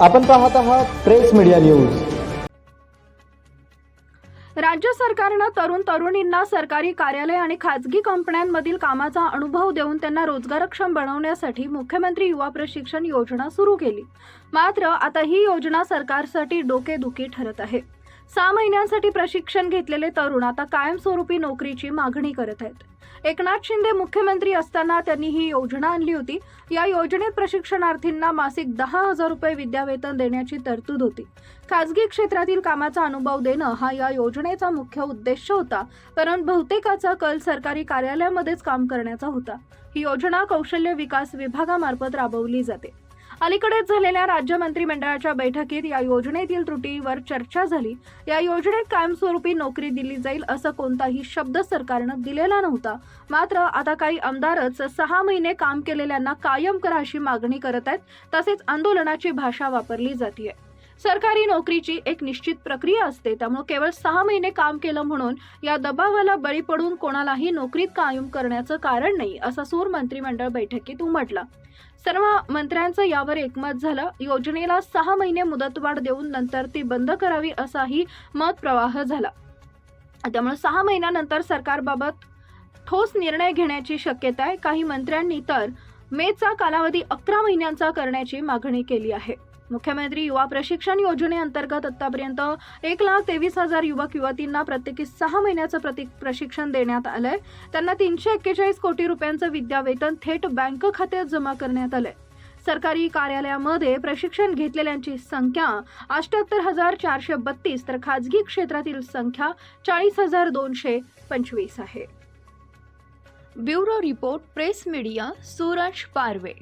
आपण पाहत आहात प्रेस मीडिया न्यूज. राज्य सरकारनं तरुण तरुणींना सरकारी कार्यालय आणि खाजगी कंपन्यांमधील कामाचा अनुभव देऊन त्यांना रोजगारक्षम बनवण्यासाठी मुख्यमंत्री युवा प्रशिक्षण योजना सुरू केली. मात्र आता ही योजना सरकारसाठी डोकेदुखी ठरत आहे. सहा महिन्यांसाठी प्रशिक्षण घेतलेले तरुण आता कायमस्वरूपी नोकरीची मागणी करत आहेत. एकनाथ शिंदे मुख्यमंत्री असताना त्यांनी ही योजना आणली होती. या योजनेत प्रशिक्षणार्थींना मासिक दहा हजार रुपये विद्यावेतन देण्याची तरतूद होती. खाजगी क्षेत्रातील कामाचा अनुभव देणं हा या योजनेचा मुख्य उद्देश होता कारण बहुतेकाचा कल सरकारी कार्यालयामध्येच काम करण्याचा होता. ही योजना कौशल्य विकास विभागामार्फत राबवली जाते. अलीकडेच झालेल्या राज्य मंत्रिमंडळाच्या बैठकीत या योजनेतील त्रुटीवर चर्चा झाली. या योजनेत कायमस्वरूपी नोकरी दिली जाईल असं कोणताही शब्द सरकारनं दिलेला नव्हता. मात्र आता काही आमदारच सहा महिने काम केलेल्यांना कायम करा अशी मागणी करत आहेत. तसेच आंदोलनाची भाषा वापरली जाते सरकारी नोकरीची एक निश्चित प्रक्रिया असते. त्यामुळे केवळ सहा महिने काम केलं म्हणून या दबावाला बळी पडून कोणालाही नोकरीत कायम करण्याचं कारण नाही असा सूर मंत्रिमंडळ बैठकीत उमटला. सर्व मंत्र्यांचं यावर एकमत झालं. योजनेला सहा महिने मुदतवाढ देऊन नंतर ती बंद करावी असाही मत प्रवाह झाला. त्यामुळे सहा महिन्यानंतर सरकारबाबत ठोस निर्णय घेण्याची शक्यता आहे. काही मंत्र्यांनी तर मेचा कालावधी अकरा महिन्यांचा करण्याची मागणी केली आहे. मुख्यमंत्री युवा प्रशिक्षण योजनेअंतर्गत आतापर्यंत एक लाख तेवीस हजार युवक युवतींना प्रत्येकी सहा महिन्याचं प्रति प्रशिक्षण देण्यात आलंय. त्यांना तीनशे एक्केचाळीस कोटी रुपयांचं विद्यावेतन थेट बँक खात्यात जमा करण्यात आलंय. सरकारी कार्यालयामध्ये प्रशिक्षण घेतलेल्यांची संख्या अष्ट्याहत्तर हजार चारशे बत्तीस तर खाजगी क्षेत्रातील संख्या चाळीस हजार दोनशे पंचवीस आहे. Bureau report press media Suraj Parve.